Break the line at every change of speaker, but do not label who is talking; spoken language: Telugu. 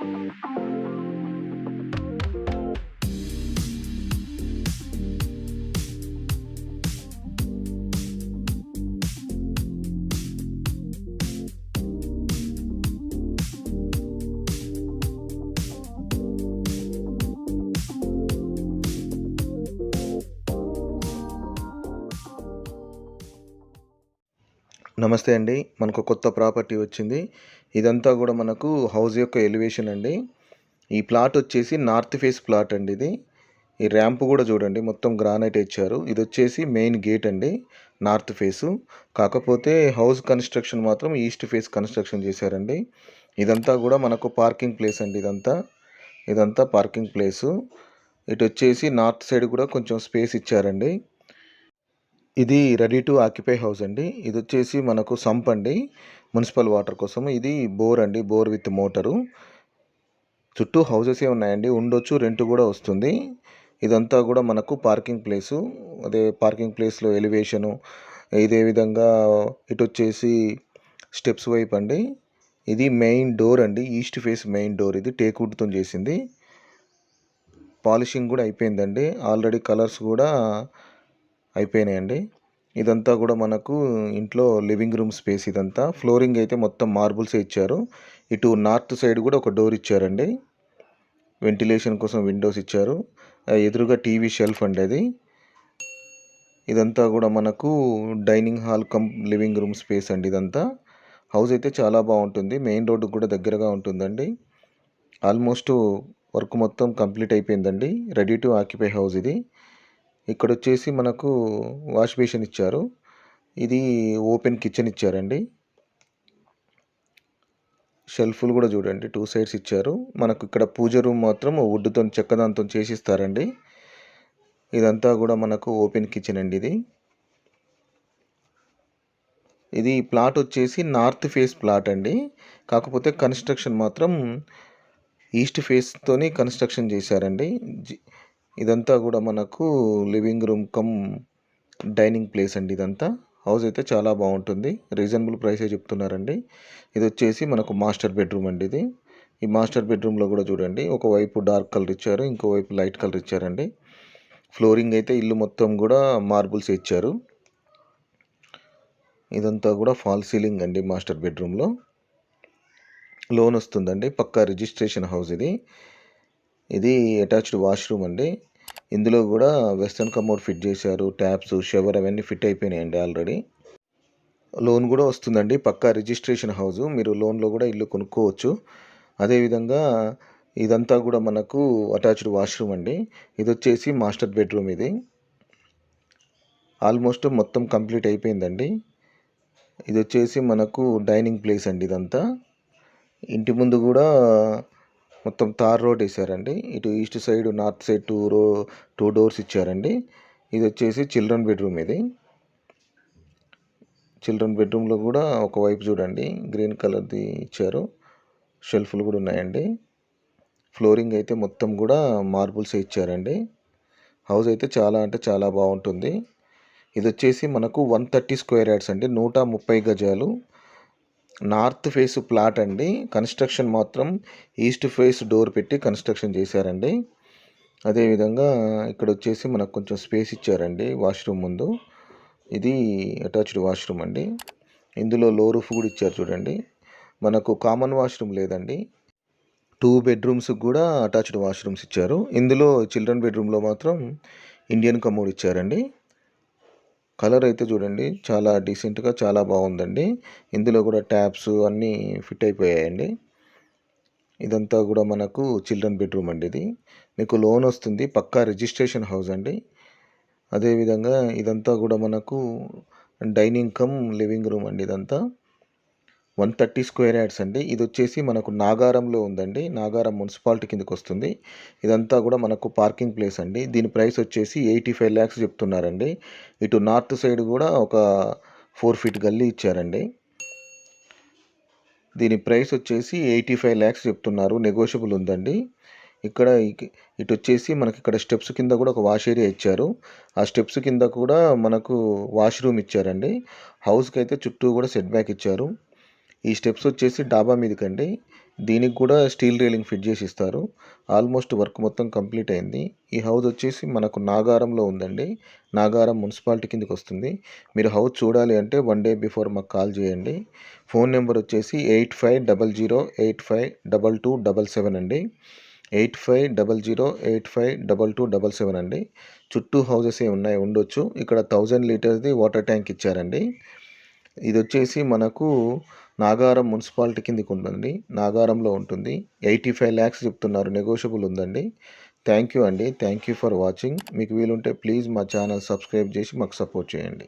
Thank you. నమస్తే అండి. మనకు కొత్త ప్రాపర్టీ వచ్చింది. ఇదంతా కూడా మనకు హౌస్ యొక్క ఎలివేషన్ అండి. ఈ ప్లాట్ వచ్చేసి నార్త్ ఫేస్ ప్లాట్ అండి ఇది. ఈ ర్యాంప్ కూడా చూడండి మొత్తం గ్రానైట్ ఇచ్చారు. ఇది వచ్చేసి మెయిన్ గేట్ అండి నార్త్ ఫేసు. కాకపోతే హౌస్ కన్స్ట్రక్షన్ మాత్రం ఈస్ట్ ఫేస్ కన్స్ట్రక్షన్ చేశారండి. ఇదంతా కూడా మనకు పార్కింగ్ ప్లేస్ అండి ఇదంతా. ఇదంతా పార్కింగ్ ప్లేసు. ఇటు వచ్చేసి నార్త్ సైడ్ కూడా కొంచెం స్పేస్ ఇచ్చారండి. ఇది రెడీ టు ఆక్యుపై హౌస్ అండి. ఇది వచ్చేసి మనకు సంప్ అండి. మున్సిపల్ వాటర్ కోసం. ఇది బోర్ అండి. Bore with motor. చుట్టూ హౌసెసే ఉన్నాయండి. ఉండొచ్చు రెంట్ కూడా వస్తుంది. ఇదంతా కూడా మనకు పార్కింగ్ ప్లేసు. అదే పార్కింగ్ ప్లేస్లో ఎలివేషను ఇదే విధంగా ఇటు వచ్చేసి స్టెప్స్ వైపు అండి. ఇది మెయిన్ డోర్ అండి. East face main door. ఇది టేక్వుడ్తో చేసింది. పాలిషింగ్ కూడా అయిపోయిందండి. ఆల్రెడీ కలర్స్ కూడా అయిపోయినాయండి. ఇదంతా కూడా మనకు ఇంట్లో లివింగ్ రూమ్ స్పేస్ ఇదంతా. ఫ్లోరింగ్ అయితే మొత్తం మార్బుల్స్ ఇచ్చారు. ఇటు నార్త్ సైడ్ కూడా ఒక డోర్ ఇచ్చారండి. వెంటిలేషన్ కోసం విండోస్ ఇచ్చారు. ఆ ఎదురుగా టీవీ షెల్ఫ్ అండి అది. ఇదంతా కూడా మనకు dining hall cum living room space అండి ఇదంతా. హౌస్ అయితే చాలా బాగుంటుంది. మెయిన్ రోడ్డుకు కూడా దగ్గరగా ఉంటుందండి. ఆల్మోస్ట్ వర్క్ మొత్తం కంప్లీట్ అయిపోయిందండి. రెడీ టు ఆక్యుపై హౌస్ ఇది. ఇక్కడ వచ్చేసి మనకు వాష్ బేసిన్ ఇచ్చారు. ఇది ఓపెన్ కిచెన్ ఇచ్చారండి. షెల్ఫ్లు కూడా చూడండి టూ సైడ్స్ ఇచ్చారు. మనకు ఇక్కడ పూజ రూమ్ మాత్రం వుడ్తో చెక్కదాంతో చేసిస్తారండి. ఇదంతా కూడా మనకు ఓపెన్ కిచెన్ అండి ఇది. ఇది ప్లాట్ వచ్చేసి నార్త్ ఫేస్ ప్లాట్ అండి. కాకపోతే కన్స్ట్రక్షన్ మాత్రం ఈస్ట్ ఫేస్తోని కన్స్ట్రక్షన్ చేశారండి. జి- ఇదంతా కూడా మనకు living room cum dining place అండి ఇదంతా. హౌస్ అయితే చాలా బాగుంటుంది. రీజనబుల్ ప్రైసే చెప్తున్నారండి. ఇది వచ్చేసి మనకు మాస్టర్ బెడ్రూమ్ అండి ఇది. ఈ మాస్టర్ బెడ్రూమ్లో కూడా చూడండి. ఒకవైపు డార్క్ కలర్ ఇచ్చారు ఇంకోవైపు లైట్ కలర్ ఇచ్చారండి. ఫ్లోరింగ్ అయితే ఇల్లు మొత్తం కూడా మార్బుల్స్ ఇచ్చారు. ఇదంతా కూడా ఫాల్ సీలింగ్ అండి మాస్టర్ బెడ్రూమ్లో. లోన్ వస్తుందండి. పక్కా రిజిస్ట్రేషన్ హౌస్ ఇది. ఇది అటాచ్డ్ వాష్రూమ్ అండి. ఇందులో కూడా వెస్ట్రన్ కమోడ్ ఫిట్ చేశారు. ట్యాప్స్ షవర్ అవన్నీ ఫిట్ అయిపోయినాయండి ఆల్రెడీ. లోన్ కూడా వస్తుందండి. పక్కా రిజిస్ట్రేషన్ హౌస్ మీరు లోన్లో కూడా ఇల్లు కొనుక్కోవచ్చు. అదేవిధంగా ఇదంతా కూడా మనకు అటాచ్డ్ వాష్రూమ్ అండి. ఇది వచ్చేసి మాస్టర్ బెడ్రూమ్ ఇది. ఆల్మోస్ట్ మొత్తం కంప్లీట్ అయిపోయిందండి. ఇది వచ్చేసి మనకు డైనింగ్ ప్లేస్ అండి ఇదంతా. ఇంటి ముందు కూడా మొత్తం తార్ రోడ్ వేసారండి. ఇటు east side north side two row two doors ఇచ్చారండి. ఇది వచ్చేసి చిల్డ్రన్ బెడ్రూమ్ ఇది. చిల్డ్రన్ బెడ్రూమ్లో కూడా ఒకవైపు చూడండి గ్రీన్ కలర్ది ఇచ్చారు. షెల్ఫ్లు కూడా ఉన్నాయండి. ఫ్లోరింగ్ అయితే మొత్తం కూడా మార్బుల్స్ ఇచ్చారండి. హౌస్ అయితే చాలా అంటే చాలా బాగుంటుంది. ఇది వచ్చేసి మనకు వన్ థర్టీ స్క్వేర్ యార్డ్స్ అండి. నూట ముప్పై గజాలు. నార్త్ ఫేస్ ప్లాట్ అండి. కన్స్ట్రక్షన్ మాత్రం ఈస్ట్ ఫేస్ డోర్ పెట్టి కన్స్ట్రక్షన్ చేశారండి. అదేవిధంగా ఇక్కడ వచ్చేసి మనకు కొంచెం స్పేస్ ఇచ్చారండి వాష్రూమ్ ముందు. ఇది అటాచ్డ్ వాష్రూమ్ అండి. ఇందులో లో రూఫ్ కూడా ఇచ్చారు చూడండి. మనకు కామన్ వాష్రూమ్ లేదండి. టూ బెడ్రూమ్స్ కూడా అటాచ్డ్ వాష్రూమ్స్ ఇచ్చారు. ఇందులో చిల్డ్రన్ బెడ్రూమ్లో మాత్రం ఇండియన్ కమోడ్ ఇచ్చారండి. కలర్ అయితే చూడండి చాలా డీసెంట్గా చాలా బాగుందండి. ఇందులో కూడా ట్యాప్స్ అన్నీ ఫిట్ అయిపోయాయండి. ఇదంతా కూడా మనకు చిల్డ్రన్ బెడ్రూమ్ అండి ఇది. మీకు లోన్ వస్తుంది పక్కా రిజిస్ట్రేషన్ హౌస్ అండి. అదేవిధంగా ఇదంతా కూడా మనకు డైనింగ్ కమ్ లివింగ్ రూమ్ అండి ఇదంతా. వన్ థర్టీ స్క్వేర్ యార్డ్స్ అండి. ఇది వచ్చేసి మనకు నాగారంలో ఉందండి. నాగారం మున్సిపాలిటీ కిందకి వస్తుంది. ఇదంతా కూడా మనకు పార్కింగ్ ప్లేస్ అండి. దీని ప్రైస్ వచ్చేసి ఎయిటీ ఫైవ్ ల్యాక్స్ చెప్తున్నారండి. ఇటు నార్త్ సైడ్ కూడా ఒక ఫోర్ ఫీట్ గల్లీ ఇచ్చారండి. దీని ప్రైస్ వచ్చేసి ఎయిటీ ఫైవ్ ల్యాక్స్ చెప్తున్నారు. నెగోషియబుల్ ఉందండి. ఇక్కడ ఇటు వచ్చేసి మనకి ఇక్కడ స్టెప్స్ కింద కూడా ఒక వాష్ ఏరియా ఇచ్చారు. ఆ స్టెప్స్ కింద కూడా మనకు వాష్రూమ్ ఇచ్చారండి. హౌస్కి అయితే చుట్టూ కూడా సెట్ బ్యాక్ ఇచ్చారు. ఈ స్టెప్స్ వచ్చేసి డాబా మీదకండి. దీనికి కూడా స్టీల్ రీలింగ్ ఫిట్ చేసి ఇస్తారు. ఆల్మోస్ట్ వర్క్ మొత్తం కంప్లీట్ అయింది. ఈ హౌస్ వచ్చేసి మనకు నాగారంలో ఉందండి. నాగారం మున్సిపాలిటీ కిందకి వస్తుంది. మీరు హౌస్ చూడాలి అంటే వన్ డే బిఫోర్ మాకు కాల్ చేయండి. ఫోన్ నెంబర్ వచ్చేసి eight five double zero eight five double two double seven అండి. Eight five double zero eight five double two double seven అండి. చుట్టూ హౌసెస్ ఏ ఉన్నాయి ఉండొచ్చు. ఇక్కడ థౌజండ్ లీటర్స్ది వాటర్ ట్యాంక్ ఇచ్చారండి. ఇది వచ్చేసి మనకు నాగారం మున్సిపాలిటీ కిందకి ఉందండి. నాగారంలో ఉంటుంది. ఎయిటీ ఫైవ్ ల్యాక్స్ చెప్తున్నారు. నెగోషియబుల్ ఉందండి. థ్యాంక్ యూ అండి. థ్యాంక్ యూ ఫర్ వాచింగ్ మీకు వీలుంటే ప్లీజ్ మా ఛానల్ సబ్స్క్రైబ్ చేసి మాకు సపోర్ట్ చేయండి.